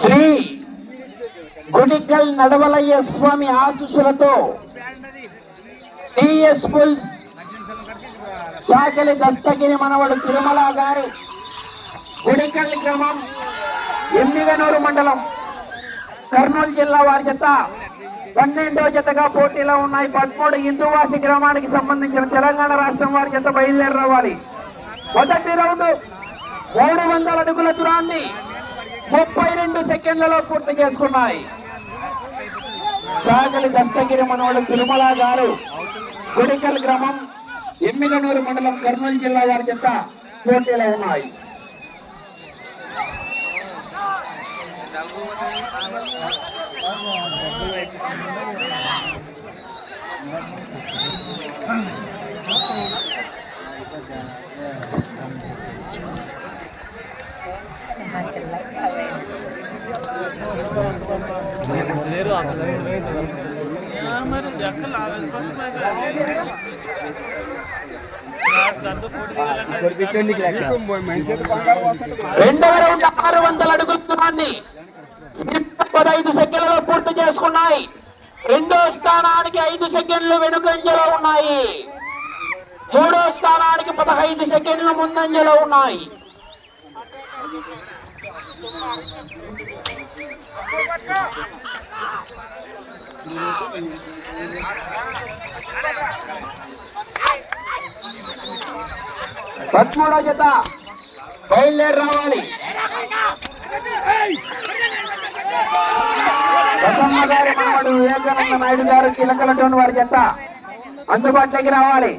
శ్రీ గుడికల్ నడవలయ్య స్వామి ఆశీస్సులతో TS pulls చాకలి దత్తగిరి మనవడు తిరుమల గారు. గుడికల్ గ్రామం ఎమ్మిగనూరు మండలం. కర్నూలు జిల్లా వారి జత పన్నెండో జతగా పోటీలో ఉన్నాయి. పదమూడు హిందూవాసి గ్రామానికి సంబంధించిన తెలంగాణ రాష్ట్రం వారి జత బయలుదేరి రావాలి మొదటి రౌండ్ మూడు వందల అడుగుల దూరాన్ని ముప్పై రెండు సెకండ్లలో పూర్తి చేసుకున్నాయి. సాగలి దస్తగిరి మనవడు తిరుమల గారు గుడికల్ గ్రామం ఎమ్మిగనూరు మండలం కర్నూలు జిల్లా వారి జత పోటీలో ఉన్నాయి. మరి ఎక్కడ రెండవ రౌండ్ ఆరు వందల అడుగుల దూరాన్ని పదహైదు సెకండ్లలో పూర్తి చేసుకున్నాయి. రెండో స్థానానికి ఐదు సెకండ్లు వెనుకంజలో ఉన్నాయి. మూడో స్థానానికి పదహైదు సెకండ్లు ముందంజలో ఉన్నాయి. పదమూడో జత బయలుదేరి రావాలి. బసమ్మ గారి మనవడు వివేకానంద నాయుడు గారు చిలకలటోని వారి జత అందుబాటులోకి రావాలి.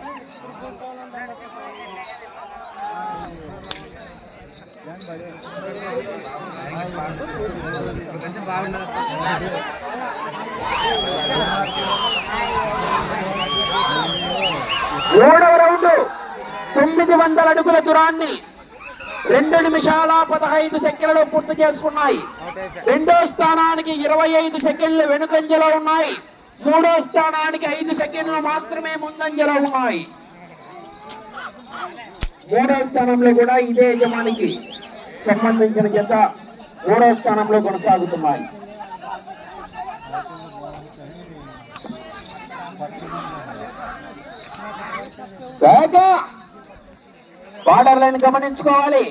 మూడవ రౌండ్ తొమ్మిది వందల అడుగుల దూరాన్ని రెండు నిమిషాల పదహైదు సెకండ్లలో పూర్తి చేసుకున్నాయి. రెండో స్థానానికి ఇరవై ఐదు సెకండ్లు వెనుకంజలో ఉన్నాయి. మూడో స్థానానికి ఐదు సెకండ్లు మాత్రమే ముందంజలో ఉన్నాయి. మూడో స్థానంలో కూడా ఇదే యజమానికి సంబంధించిన జత మూడో స్థానంలో కొనసాగుతున్నాయి. బాగా బార్డర్ లైన్ గమనించుకోవాలి.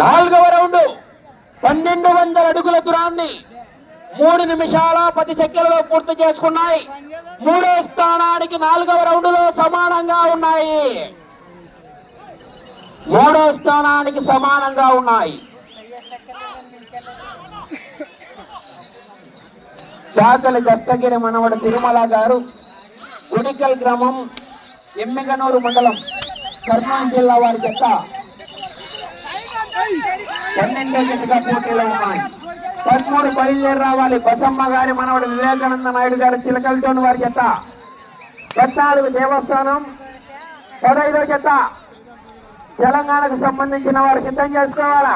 నాలుగవ రౌండ్ పన్నెండు వందల అడుగుల దూరాన్ని మూడు నిమిషాల పది సెకండ్లలో పూర్తి చేసుకున్నాయి. మూడో స్థానానికి నాలుగవ రౌండ్లో సమానంగా ఉన్నాయి. మూడో స్థానానికి సమానంగా ఉన్నాయి. చాకలి దత్తగిరి మనవడు తిరుమల గారు గుడికల్ గ్రామం ఎమ్మిగనూరు మండలం కర్నూలు జిల్లా వారి చెత్త. పన్నెండో జతగా పోటీలో ఉన్నాయి. పదమూడు బయలుదేరి రావాలి. బసమ్మ గారి మనవడు వివేకానంద నాయుడు గారు చిలకలతోని వారి జత. పద్నాలుగు దేవస్థానం పదైదో జత. తెలంగాణకు సంబంధించిన వారు సిద్ధం చేసుకోవాలా?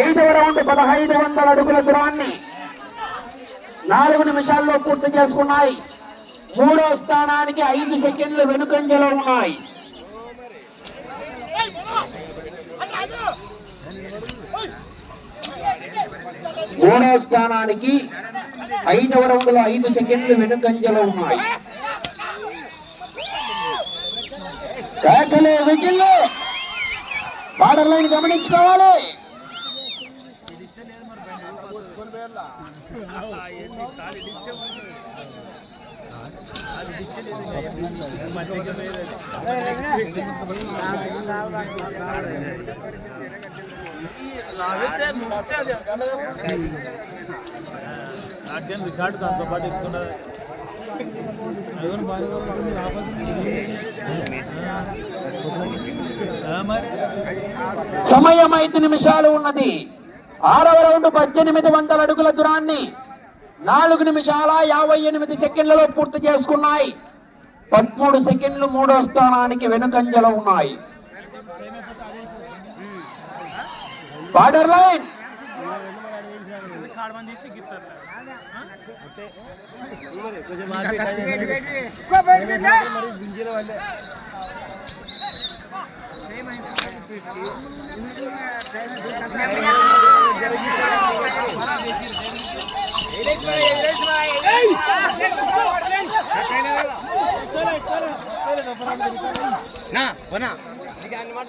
ఐదవ రౌండ్ పదహైదు వందల అడుగుల దూరాన్ని నాలుగు నిమిషాల్లో పూర్తి చేసుకున్నాయి. మూడో స్థానానికి ఐదు సెకండ్లు వెనుకంజలో ఉన్నాయి. మూడో స్థానానికి ఐదవ రౌండ్లో ఐదు సెకండ్లు వెనుకంజలో ఉన్నాయి. కేకలు విజిల్లు బార్డర్ లైన్ గమనించుకోవాలి. అది నాకేం రికార్డు దాంతో పాటు ఎక్కుతున్నది అదిగోని సమయం ఐదు నిమిషాలు ఉన్నది. ఆరవ రౌండ్ పద్దెనిమిది వందల అడుగుల దూరాన్ని నాలుగు నిమిషాల యాభై ఎనిమిది సెకండ్లలో పూర్తి చేసుకున్నాయి. పదమూడు సెకండ్లు మూడో స్థానానికి వెనుకంజలో ఉన్నాయి. బార్డర్ లైన్ కాడమని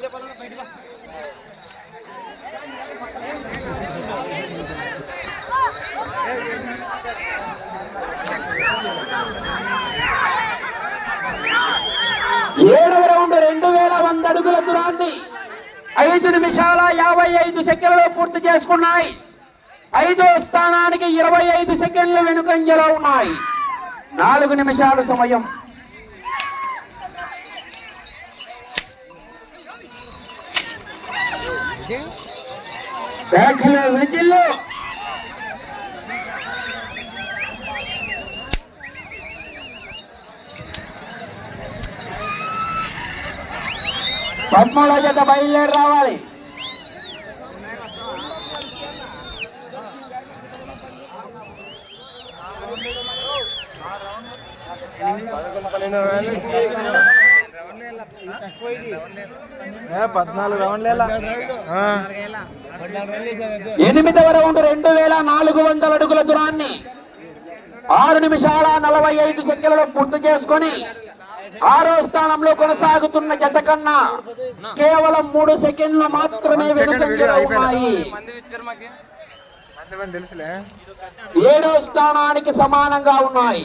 చెప్పాలన్నా బయట ఏడవ రౌండ్ రెండు వేల వంద అడుగుల దూరాన్ని ఐదు నిమిషాల యాభై ఐదు సెకండ్లలో పూర్తి చేసుకున్నాయి. ఐదో స్థానానికి ఇరవై ఐదు సెకండ్లు వెనుకంజలో ఉన్నాయి. నాలుగు నిమిషాలు సమయం. శాఖల విజిల్లు పద్మూడో జత బయలుదేరి రావాలి. పద్నాలుగు రౌండ్లేలా ఎనిమిదవ రౌండ్ రెండు వేల నాలుగు వందల అడుగుల దూరాన్ని ఆరు నిమిషాల నలభై ఐదు సెకండ్లలో పూర్తి చేసుకొని ఆరో స్థానంలో కొనసాగుతున్న జత కన్నా కేవలం మూడు సెకండ్లు మాత్రమే. ఉన్నాయి. మంది మంది తెలుసులే. ఏడో స్థానానికి సమానంగా ఉన్నాయి.